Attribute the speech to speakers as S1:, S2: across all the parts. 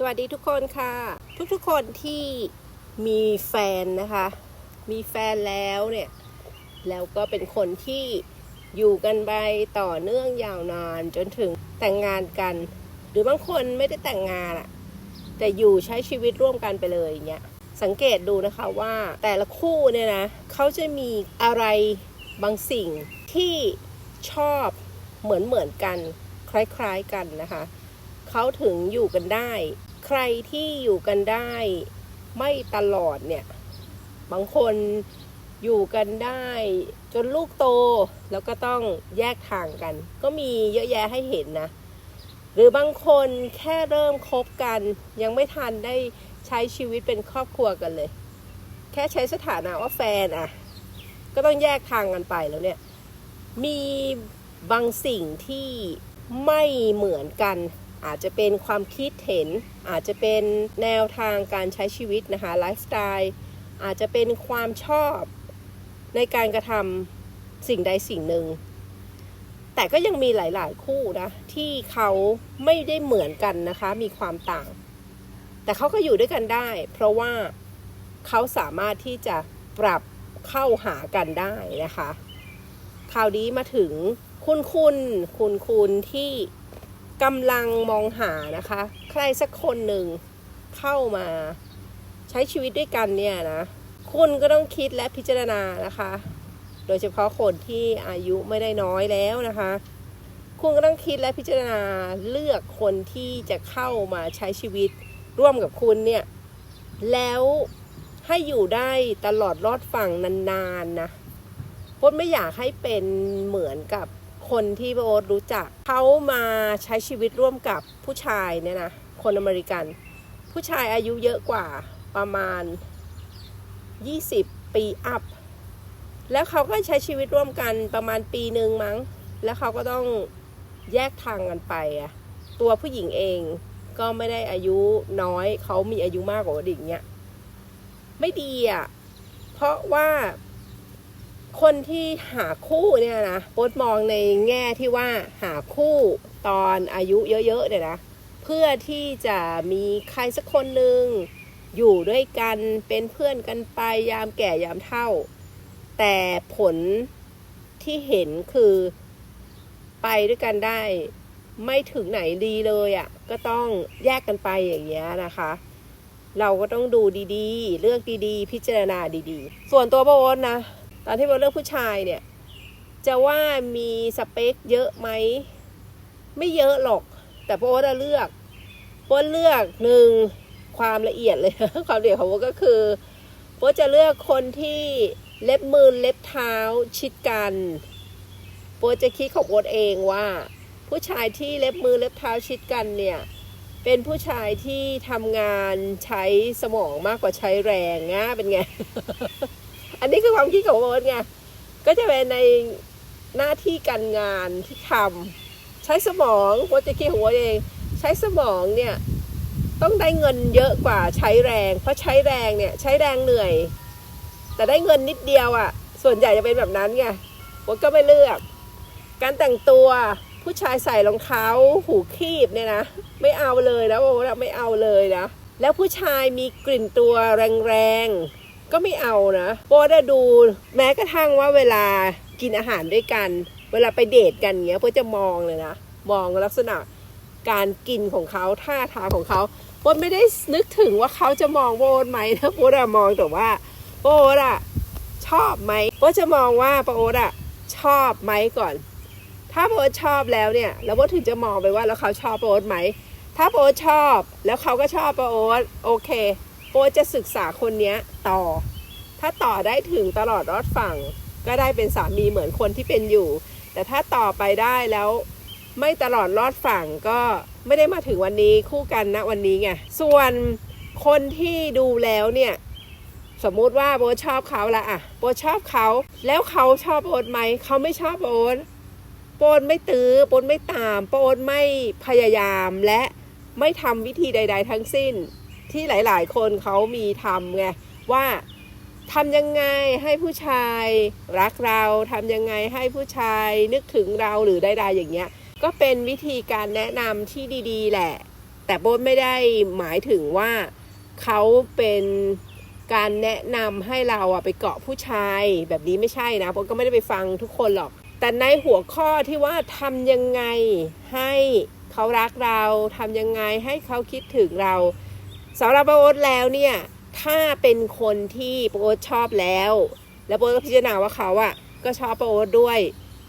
S1: สวัสดีทุกคนค่ะ ทุกๆคนที่มีแฟนนะคะ มีแฟนแล้วเนี่ย แล้วก็เป็นคนที่อยู่กันไปต่อเนื่องยาวนานจนถึงแต่งงานกัน หรือบางคนไม่ได้แต่งงานอะแต่อยู่ใช้ชีวิตร่วมกันไปเลยอย่างเงี้ยสังเกตดูนะคะว่าแต่ละคู่เนี่ยนะเขาจะมีอะไรบางสิ่งที่ชอบเหมือนเหมือนๆกัน คล้ายๆกันนะคะเขาถึงอยู่กันได้ ใครที่อยู่กันได้ไม่ตลอดเนี่ย บางคนอยู่กันได้จนลูกโตแล้วก็ต้องแยกทางกัน ก็มีเยอะแยะให้เห็นนะ หรือบางคนแค่เริ่มคบกัน ยังไม่ทันได้ใช้ชีวิตเป็นครอบครัวกันเลย แค่ใช้สถานะว่าแฟนอะก็ต้องแยกทางกันไปแล้วเนี่ย มีบางสิ่งที่ไม่เหมือนกัน อาจจะเป็นความคิดเห็น อาจจะเป็นแนวทางการใช้ชีวิตนะคะไลฟ์สไตล์อาจจะเป็นความชอบในการกระทำสิ่งใดสิ่งหนึ่ง แต่ก็ยังมีหลาย ๆ คู่นะที่เขาไม่ได้เหมือนกันนะคะ มีความต่าง แต่เขาก็อยู่ด้วยกันได้ เพราะว่าเขาสามารถที่จะปรับเข้าหากันได้นะคะ คราวนี้มาถึงคุณคุณคุณคุณที่ กำลังมองหานะคะ ใครสักคนหนึ่งเข้ามาใช้ชีวิตด้วยกันเนี่ยนะคุณก็ต้องคิดและพิจารณานะคะ โดยเฉพาะคนที่อายุไม่ได้น้อยแล้วนะคะ คุณก็ต้องคิดและพิจารณาเลือกคนที่จะเข้ามาใช้ชีวิตร่วมกับคุณเนี่ย แล้วให้อยู่ได้ตลอดรอดฝั่งนานๆนะพจนไม่อยากให้เป็นเหมือนกับ คนที่โบทรู้จัก เขามาใช้ชีวิตร่วมกับผู้ชายเนี่ยนะคนอเมริกัน ผู้ชายอายุเยอะกว่าประมาณ 20 ปีอัพ แล้วเขาก็ใช้ชีวิตร่วมกันประมาณปีหนึ่งมั้ง แล้วเขาก็ต้องแยกทางกันไปอะตัวผู้หญิงเองก็ไม่ได้อายุน้อย เขามีอายุมากกว่าเด็กเนี้ยไม่ดีอะ เพราะว่า คนที่หาคู่เนี่ยนะโป๊ตมองในแง่ที่ว่าหาคู่ตอนอายุเยอะๆเนี่ยนะเพื่อที่จะมีใครสักคนหนึ่งอยู่ด้วยกันเป็นเพื่อนกันไปยามแก่ยามเฒ่า แต่ผลที่เห็นคือไปด้วยกันได้ ไม่ถึงไหนดีเลยอะ่ะ ก็ต้องแยกกันไปอย่างเงี้ยนะคะ เราก็ต้องดูดีๆ เลือกดีๆ พิจารณาดีๆ ส่วนตัวโบนนะ ตอนที่โบเลือกผู้ชายเนี่ยจะว่ามีสเปคเยอะไหมไม่เยอะหรอก แต่โบจะเลือกโบเลือกหนึ่งความละเอียดเลย ความละเอียดของโบก็คือโบจะเลือกคนที่เล็บมือเล็บเท้าชิดกันโบจะคิดของโบเองว่า ผู้ชายที่เล็บมือเล็บเท้าชิดกันเนี่ยเป็นผู้ชายที่ทำงานใช้สมองมากกว่าใช้แรงนะเป็นไง อันนี้คือความคิดของโบ๊ทไงก็จะเป็นในหน้าที่การงานที่ทำใช้สมองโบ๊ทจะคิดของโบ๊ทเอง ใช้สมองเนี่ยต้องได้เงินเยอะกว่าใช้แรง เพราะใช้แรงเนี่ยใช้แรงเหนื่อย แต่ได้เงินนิดเดียวอะ่ะ ส่วนใหญ่จะเป็นแบบนั้นไงโบ๊ทก็ไม่เลือก การแต่งตัวผู้ชายใส่รองเท้าหูคีบเนี่ยนะไม่เอาเลยนะโบ๊ทอะไม่เอาเลยนะแล้วผู้ชายมีกลิ่นตัวแรงๆ ก็ไม่เอานะโบได้ดูแม้กระทั่งว่าเวลากินอาหารด้วยกัน เวลาไปเดทกันเงี้ยโบจะมองเลยนะ มองลักษณะการกินของเขาท่าทางของเขาโบไม่ได้นึกถึงว่าเขาจะมองโบไหมนะโบอะมองแต่ว่าโบอะชอบไหมโบจะมองว่าโบอะชอบไหมก่อน ถ้าโบชอบแล้วเนี่ย แล้วโบถึงจะมองไปว่าแล้วเขาชอบโบไหมถ้าโบทชอบแล้วเขาก็ชอบโบทโอเค จะศึกษาคนนี้ต่อ ถ้าต่อได้ถึงตลอดรอดฝั่ง ก็ได้เป็นสามีเหมือนคนที่เป็นอยู่ แต่ถ้าต่อไปได้แล้วไม่ตลอดรอดฝั่งก็ไม่ได้มาถึงวันนี้คู่กันนะวันนี้ไงส่วนคนที่ดูแล้วเนี่ยสมมุติว่าโบชอบเขาละอะโบชอบเขา แล้วเขาชอบโบไหมเขาไม่ชอบโบทโปนไม่ตื้อโปนไม่ตามโปนไม่พยายามและไม่ทำวิธีใด ๆ ทั้งสิ้น ที่หลาย ๆ คนเขามีทำไงว่าทำยังไงให้ผู้ชายรักเราทำยังไงให้ผู้ชายนึกถึงเราหรือใดๆอย่างเงี้ย ก็เป็นวิธีการแนะนำที่ดีๆ แหละ แต่โบ๊ทไม่ได้หมายถึงว่าเขาเป็นการแนะนำให้เราอะไปเกาะผู้ชายแบบนี้ไม่ใช่นะโบ๊ทก็ไม่ได้ไปฟังทุกคนหรอก แต่ในหัวข้อที่ว่าทำยังไงให้เขารักเราทำยังไงให้เขาคิดถึงเรา สำหรับโบ๊ทแล้วเนี่ย ถ้าเป็นคนที่โบ๊ทชอบแล้ว แล้วโบ๊ทก็พิจารณาว่าเขาอะก็ชอบโบ๊ทด้วย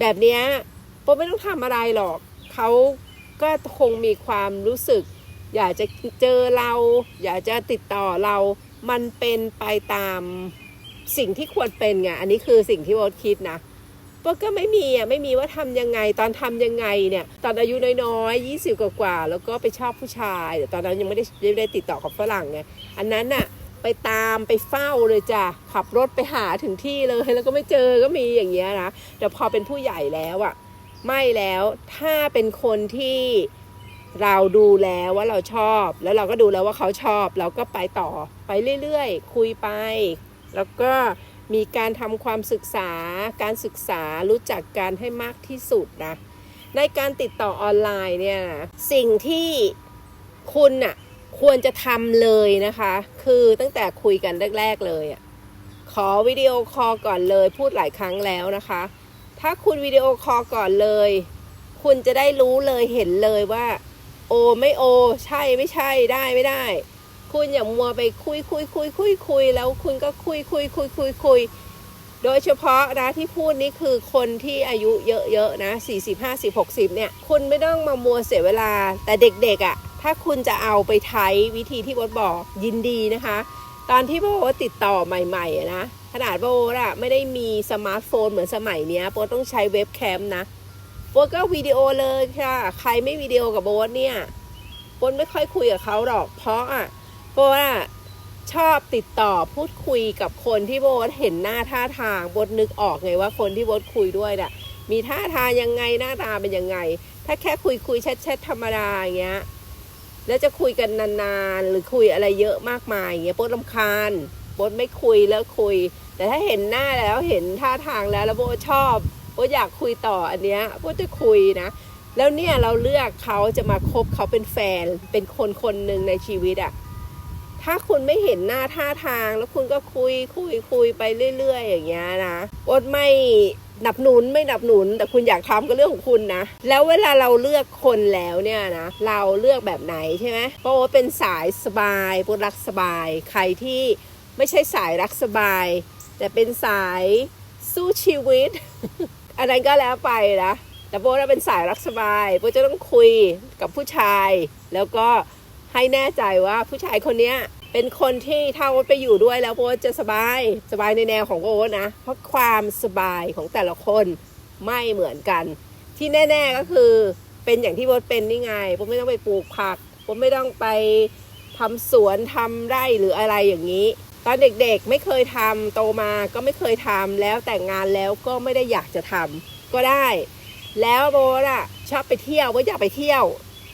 S1: แบบเนี้ยโบ๊ทไม่ต้องทำอะไรหรอก เขาก็คงมีความรู้สึก อยากจะเจอเรา อยากจะติดต่อเรา มันเป็นไปตามสิ่งที่ควรเป็นไง อันนี้คือสิ่งที่โบ๊ทคิดนะ โบ๊ทก็ไม่มีอะไม่มีว่าทำยังไงตอนทำยังไงเนี่ยตอนอายุน้อยๆยี่สิบกว่าๆแล้วก็ไปชอบผู้ชายแต่ตอนนั้นยังไม่ได้ยังไม่ได้ติดต่อกับฝรั่งไงอันนั้นน่ะไปตามไปเฝ้าเลยจ้ะขับรถไปหาถึงที่เลยแล้วก็ไม่เจอก็มีอย่างเงี้ยนะแต่พอเป็นผู้ใหญ่แล้วอะไม่แล้วถ้าเป็นคนที่เราดูแล้วว่าเราชอบ แล้วเราก็ดูแล้วว่าเขาชอบ เราก็ไปต่อไปเรื่อยๆ คุยไป แล้วก็ มีการทำความศึกษา การศึกษารู้จักกันให้มากที่สุดนะ ในการติดต่อออนไลน์เนี่ยนะสิ่งที่คุณน่ะควรจะทำเลยนะคะ คือตั้งแต่คุยกันแรก ๆ เลยอะขอวิดีโอคอลก่อนเลยพูดหลายครั้งแล้วนะคะ ถ้าคุณวิดีโอคอลก่อนเลย คุณจะได้รู้เลยเห็นเลยว่า โอไม่โอ ใช่ไม่ใช่ได้ไม่ได้ คุณอย่ามัวไปคุยคุยคุยคุยคุยแล้วคุณก็คุยคุยคุยคุยคุยโดยเฉพาะนะที่พูดนี่คือคนที่อายุเยอะๆนะ40 50 60เนี่ย คุณไม่ต้องมามัวเสียเวลา แต่เด็กๆอะ่ะ ถ้าคุณจะเอาไปใช้วิธีที่โบทบอกยินดีนะคะ ตอนที่โบทติดต่อใหม่ๆนะขนาดโบทอะไม่ได้มีสมาร์ทโฟนเหมือนสมัยเนี้ยโบต้องใช้เว็บแคมนะโบก็วิดีโอเลยค่ะ ใครไม่วิดีโอกับโบเนี่ยโบไม่ค่อยคุยกับเขาหรอก เพราะอะ โบทอะชอบติดต่อพูดคุยกับคนที่โบเห็นหน้าท่าทางโบนึกออกไงว่าคนที่โบคุยด้วยน่ะมีท่าทางยังไงหน้าตาเป็นยังไง ถ้าแค่คุยคุยแชทๆธรรมดาอย่างเงี้ยแล้วจะคุยกันนานๆ หรือคุยอะไรเยอะมากมายอย่างเงี้ยโบลำคาญโบไม่คุยแล้วคุย แต่ถ้าเห็นหน้าแล้วเห็นท่าทางแล้วแล้วโบชอบโบอยากคุยต่ออันเนี้ยโบจะคุยนะแล้วเนี่ยเราเลือกเขาจะมาคบเขาเป็นแฟนเป็นคนคนหนึ่งในชีวิตอะ ถ้าคุณไม่เห็นหน้าท่าทางแล้วคุณก็คุยคุยคุยไปเรื่อย ๆ อย่างเงี้ยนะโบทไม่หนับหนุนไม่หนับหนุน แต่คุณอยากทำก็เรื่องของคุณนะ แล้วเวลาเราเลือกคนแล้วเนี่ยนะ เราเลือกแบบไหนใช่ไหมเพราะว่าเป็นสายสบายโบทรักสบาย ใครที่ไม่ใช่สายรักสบาย แต่เป็นสายสู้ชีวิต อันนั้นก็แล้วไปนะแต่โบทเป็นสายรักสบายโบจะต้องคุยกับผู้ชาย แล้วก็ ให้แน่ใจว่าผู้ชายคนเนี้ยเป็นคนที่ถ้าโบทไปอยู่ด้วยแล้วโบทจะสบายสบายในแนวของโบทนะ เพราะความสบายของแต่ละคนไม่เหมือนกัน ที่แน่ ๆก็คือเป็นอย่างที่โบทเป็นนี่ไงโบไม่ต้องไปปลูกผักโบไม่ต้องไปทำสวนทำไร่หรืออะไรอย่างนี้ ตอนเด็กๆไม่เคยทำโตมาก็ไม่เคยทำแล้วแต่งงานแล้วก็ไม่ได้อยากจะทำก็ได้ แล้วโบทอะชอบไปเที่ยวโบอยากไปเที่ยว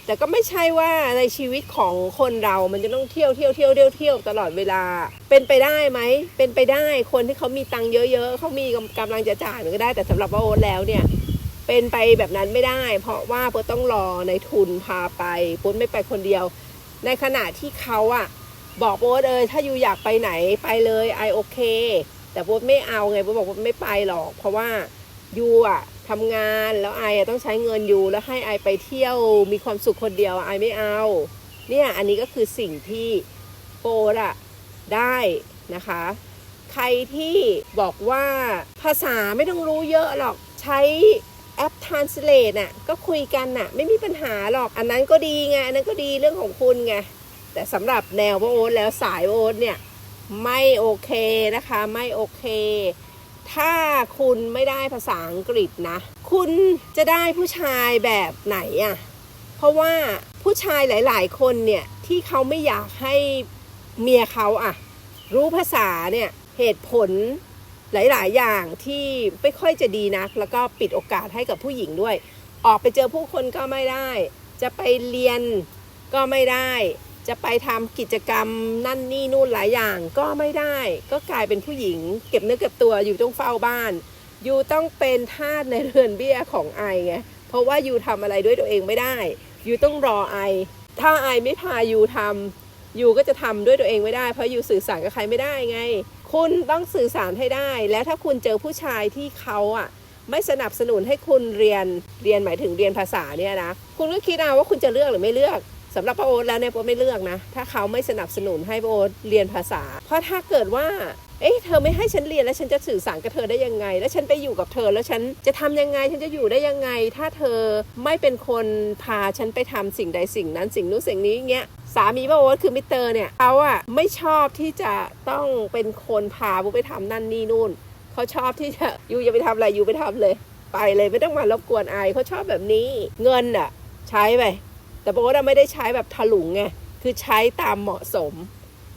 S1: แต่ก็ไม่ใช่ว่าในชีวิตของคนเรา มันจะต้องเที่ยวเที่ยวเที่ยวเที่ยวเที่ยวตลอดเวลา เป็นไปได้ไหม เป็นไปได้ คนที่เขามีตังค์เยอะๆ เขามีกำลังจะจ่ายมันก็ได้ แต่สำหรับว่าโอ๊ตแล้วเนี่ย เป็นไปแบบนั้นไม่ได้ เพราะว่าโป๊ต้องรอในทุนพาไปโป๊ไม่ไปคนเดียว ในขณะที่เขาอะบอกโป๊เออถ้าอยู่อยากไปไหนไปเลยไอโอเค แต่โป๊ไม่เอาไงโป๊บอกโป๊ไม่ไปหรอก เพราะว่ายูอะ ทำงานแล้วไอต้องใช้เงินอยู่แล้วให้ไอไปเที่ยวมีความสุขคนเดียวไอไม่เอา เนี่ยอันนี้ก็คือสิ่งที่โป๊อะได้นะคะ ใครที่บอกว่าภาษาไม่ต้องรู้เยอะหรอกใช้แอป Translate น่ะก็คุยกันน่ะไม่มีปัญหาหรอกอันนั้นก็ดีไงอันนั้นก็ดีเรื่องของคุณไงแต่สำหรับแนวโอ๊ตแล้วสายโอ๊ตเนี่ยไม่โอเคนะคะไม่โอเค ถ้าคุณไม่ได้ภาษาอังกฤษนะ คุณจะได้ผู้ชายแบบไหนอะเพราะว่าผู้ชายหลาย ๆ คนเนี่ย ที่เขาไม่อยากให้เมียเขาอะรู้ภาษาเนี่ยเหตุผลหลาย ๆ อย่างที่ไม่ค่อยจะดีนัก แล้วก็ปิดโอกาสให้กับผู้หญิงด้วย ออกไปเจอผู้คนก็ไม่ได้ จะไปเรียนก็ไม่ได้ จะไปทำกิจกรรมนั่นนี่นู่นหลายอย่างก็ไม่ได้ ก็กลายเป็นผู้หญิง เก็บเนื้อเก็บตัวอยู่ต้องเฝ้าบ้านยูต้องเป็นทาสในเรือนเบี้ยของไอไงเพราะว่ายูทำอะไรด้วยตัวเองไม่ได้ยูต้องรอไอ ถ้าไอไม่พายูทำยูก็จะทำด้วยตัวเองไม่ได้ เพราะยูสื่อสารกับใครไม่ได้ไง คุณต้องสื่อสารให้ได้ แล้วถ้าคุณเจอผู้ชายที่เขาอะไม่สนับสนุนให้คุณเรียนเรียนหมายถึงเรียนภาษาเนี่ยนะคุณก็คิดเอาว่าคุณจะเลือกหรือไม่เลือก สำหรับป้าโอ๊ตแล้วเนี่ยป้าไม่เลือกนะ ถ้าเขาไม่สนับสนุนให้โอ๊ตเรียนภาษา เพราะถ้าเกิดว่า เอ๊ะเธอไม่ให้ฉันเรียนแล้วฉันจะสื่อสารกับเธอได้ยังไง แล้วฉันไปอยู่กับเธอแล้วฉันจะทำยังไง ฉันจะอยู่ได้ยังไง ถ้าเธอไม่เป็นคนพาฉันไปทำสิ่งใดสิ่งนั้นสิ่งนู้นสิ่งนี้เงี้ยสามีป้าโอ๊ตคือมิเตอร์เนี่ยเขาอะไม่ชอบที่จะต้องเป็นคนพาบูไปทำนั่นนี่นู่นเขาชอบที่จะอยู่อย่าไปทำอะไรอยู่ไปทำเลย ไปเลยไม่ต้องมารบกวนไอเขาชอบแบบนี้เงินอะใช้ไป แต่ปกติไม่ได้ใช้แบบถลุงไงคือใช้ตามเหมาะสม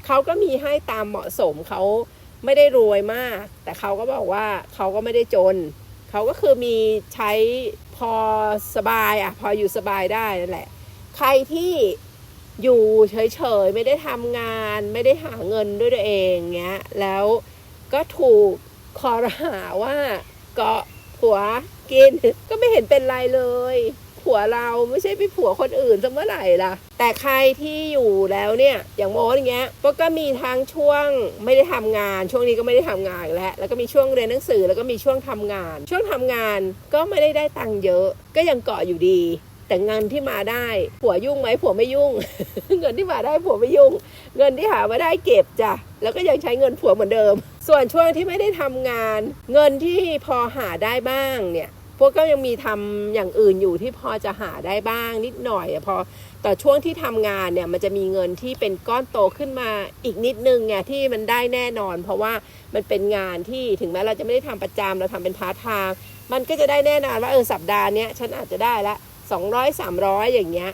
S1: เขาก็มีให้ตามเหมาะสมเขาไม่ได้รวยมาก แต่เขาก็บอกว่าเขาก็ไม่ได้จน เขาก็คือมีใช้พอสบายอะพออยู่สบายได้นั่นแหละ ใครที่อยู่เฉยๆ ไม่ได้ทำงาน ไม่ได้หาเงินด้วยตัวเองเงี้ยแล้วก็ถูกคอรหาว่าเกาะผัวกินก็ไม่เห็นเป็นไรเลย ผัวเราไม่ใช่ไปผัวคนอื่นซะเมื่อไหร่ล่ะ แต่ใครที่อยู่แล้วเนี่ย อย่างโมดอย่างเงี้ยก็ก็มีทั้งช่วงไม่ได้ทำงาน ช่วงนี้ก็ไม่ได้ทำงานแล้ว แล้วก็มีช่วงเรียนหนังสือแล้วก็มีช่วงทำงาน ช่วงทำงานก็ไม่ได้ได้ตังค์เยอะ ก็ยังเกาะอยู่ดีแต่เงินที่มาได้ผัวยุ่งไหมผัวไม่ยุ่ง เงินที่มาได้ผัวไม่ยุ่ง เงินที่หามาได้เก็บจ้ะแล้วก็ยังใช้เงินผัวเหมือนเดิม ส่วนช่วงที่ไม่ได้ทำงาน เงินที่พอหาได้บ้างเนี่ย พวกก็ยังมีทำอย่างอื่นอยู่ที่พอจะหาได้บ้างนิดหน่อยอพอแต่ช่วงที่ทำงานเนี่ยมันจะมีเงินที่เป็นก้อนโตขึ้นมาอีกนิดนึงไงที่มันได้แน่นอน เพราะว่ามันเป็นงานที่ถึงแม้เราจะไม่ได้ทำประจำเราทำเป็นพาร์ทไทม์มันก็จะได้แน่นอนว่าเออสัปดาห์เนี้ยฉันอาจจะได้ละ200 300 อย่างเงี้ย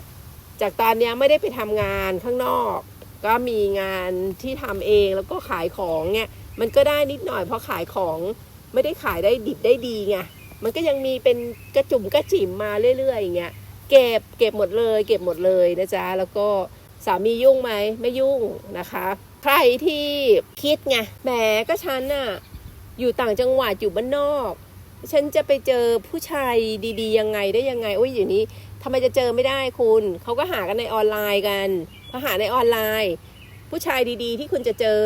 S1: จากตอนเนี้ยไม่ได้ไปทำงานข้างนอก ก็มีงานที่ทำเองแล้วก็ขายของเนี่ยมันก็ได้นิดหน่อยเพราะขายของไม่ได้ขายได้ดิบได้ดีไง มันก็ยังมีเป็นกระจุ่มกระจิ๋มมาเรื่อยๆอย่างเงี้ยเก็บเก็บหมดเลย เก็บหมดเลยนะจ๊ะแล้วก็สามียุ่งไหมไม่ยุ่งนะคะ ใครที่คิดไงแหมก็ฉันน่ะอยู่ต่างจังหวัดอยู่บ้านนอก ฉันจะไปเจอผู้ชายดีๆ ยังไงได้ยังไงโอ้ยอย่างนี้ทำไมจะเจอไม่ได้คุณเขาก็หากันในออนไลน์กันพอหาในออนไลน์ ผู้ชายดีๆ ที่คุณจะเจอ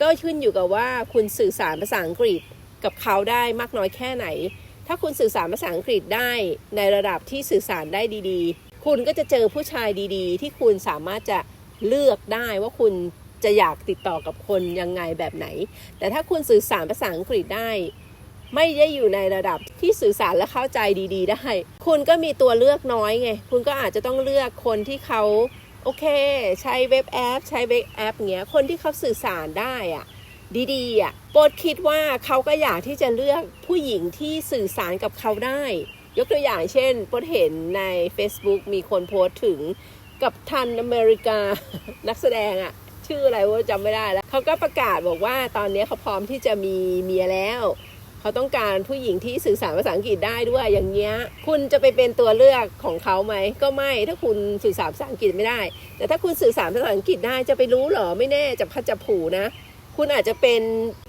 S1: ก็ขึ้นอยู่กับว่าคุณสื่อสารภาษาอังกฤษกับเขาได้มากน้อยแค่ไหน ถ้าคุณสื่อสารภาษาอังกฤษได้ในระดับที่สื่อสารได้ดีๆ คุณก็จะเจอผู้ชายดีๆ ที่คุณสามารถจะเลือกได้ว่าคุณจะอยากติดต่อกับคนยังไงแบบไหน แต่ถ้าคุณสื่อสารภาษาอังกฤษได้ ไม่ได้อยู่ในระดับที่สื่อสารและเข้าใจดีๆ ได้ คุณก็มีตัวเลือกน้อยไง คุณก็อาจจะต้องเลือกคนที่เขาโอเค ใช้เว็บแอป ใช้เว็บแอปเงี้ย คนที่เขาสื่อสารได้อะ ดีๆอะโปรดคิดว่าเขาก็อยากที่จะเลือกผู้หญิงที่สื่อสารกับเขาได้ ยกตัวอย่างเช่นโปรดเห็นใน Facebook มีคนโพสต์ถึงกับทันอเมริกานักแสดงอะชื่ออะไรว่าจำไม่ได้แล้วเขาก็ประกาศบอกว่าตอนนี้เขาพร้อมที่จะมีเมียแล้วเขาต้องการผู้หญิงที่สื่อสารภาษาอังกฤษได้ด้วยอย่างเงี้ย คุณจะไปเป็นตัวเลือกของเขาไหม ก็ไม่ถ้าคุณสื่อสารภาษาอังกฤษไม่ได้ แต่ถ้าคุณสื่อสารภาษาอังกฤษได้จะไปรู้หรอไม่แน่จะพัดจะผูนะ คุณอาจจะเป็น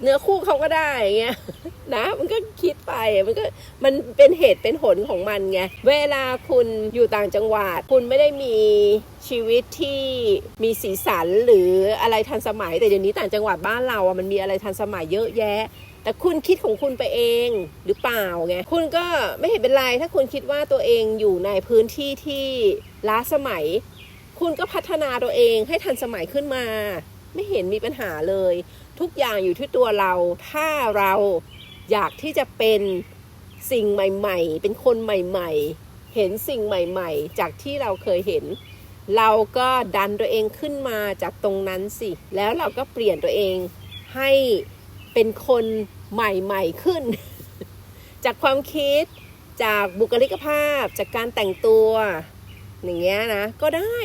S1: เนื้อคู่เขาก็ได้เงี้ยนะ มันก็คิดไปมันก็มันเป็นเหตุเป็นผลของมันไงเวลาคุณอยู่ต่างจังหวัด คุณไม่ได้มีชีวิตที่มีสีสันหรืออะไรทันสมัย แต่เดี๋ยวนี้ต่างจังหวัดบ้านเราอะมันมีอะไรทันสมัยเยอะแยะแต่คุณคิดของคุณไปเองหรือเปล่าไงคุณก็ไม่เห็นเป็นไรถ้าคุณคิดว่าตัวเองอยู่ในพื้นที่ที่ล้าสมัย คุณก็พัฒนาตัวเองให้ทันสมัยขึ้นมา ไม่เห็นมีปัญหาเลย ทุกอย่างอยู่ที่ตัวเรา ถ้าเราอยากที่จะเป็นสิ่งใหม่ ๆ เป็นคนใหม่ ๆ เห็นสิ่งใหม่ ๆ จากที่เราเคยเห็น เราก็ดันตัวเองขึ้นมาจากตรงนั้นสิ แล้วเราก็เปลี่ยนตัวเองให้เป็นคนใหม่ๆขึ้น จากความคิดจากบุคลิกภาพจากการแต่งตัว อย่างเงี้ยนะ ก็ได้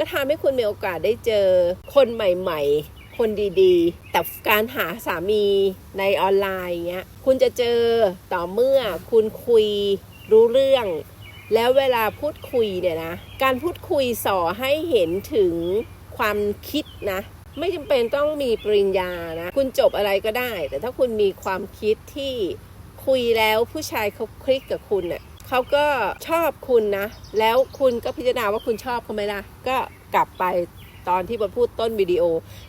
S1: ก็ทำให้คุณมีโอกาสได้เจอคนใหม่ ๆ คนดีๆ แต่การหาสามีในออนไลน์เงี้ยคุณจะเจอต่อเมื่อคุณคุยรู้เรื่อง แล้วเวลาพูดคุยเนี่ยนะ การพูดคุยสอให้เห็นถึงความคิดนะไม่จำเป็นต้องมีปริญญานะ คุณจบอะไรก็ได้ แต่ถ้าคุณมีความคิดที่คุยแล้วผู้ชายเขาคลิกกับคุณเน่ะ เขาก็ชอบคุณนะ แล้วคุณก็พิจารณาว่าคุณชอบเขาไหมล่ะ ก็กลับไปตอนที่บทพูดต้นวิดีโอ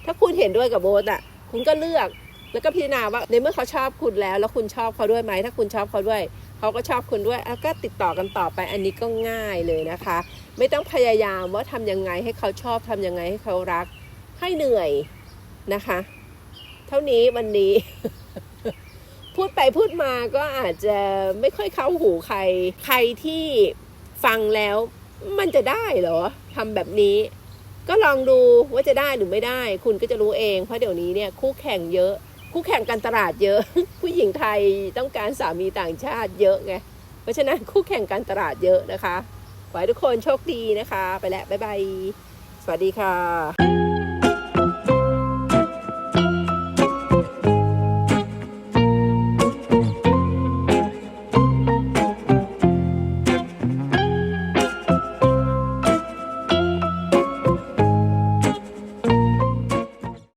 S1: ถ้าคุณเห็นด้วยกับโบสอะ คุณก็เลือก แล้วก็พิจารณาว่าในเมื่อเขาชอบคุณแล้ว แล้วคุณชอบเขาด้วยไหม ถ้าคุณชอบเขาด้วย เขาก็ชอบคุณด้วยแล้วก็ติดต่อกันต่อไป อันนี้ก็ง่ายเลยนะคะ ไม่ต้องพยายามว่าทำยังไงให้เขาชอบทำยังไงให้เขารัก ให้เหนื่อยนะคะ เท่านี้วันนี้ พูดไปพูดมาก็อาจจะไม่ค่อยเข้าหูใคร ใครที่ฟังแล้วมันจะได้เหรอทำแบบนี้ ก็ลองดูว่าจะได้หรือไม่ได้ คุณก็จะรู้เอง เพราะเดี๋ยวนี้เนี่ยคู่แข่งเยอะ คู่แข่งการตลาดเยอะ ผู้หญิงไทยต้องการสามีต่างชาติเยอะไงเพราะฉะนั้นคู่แข่งการตลาดเยอะนะคะขอให้ทุกคนโชคดีนะคะ ไปแล้วบ๊ายบายสวัสดีค่ะ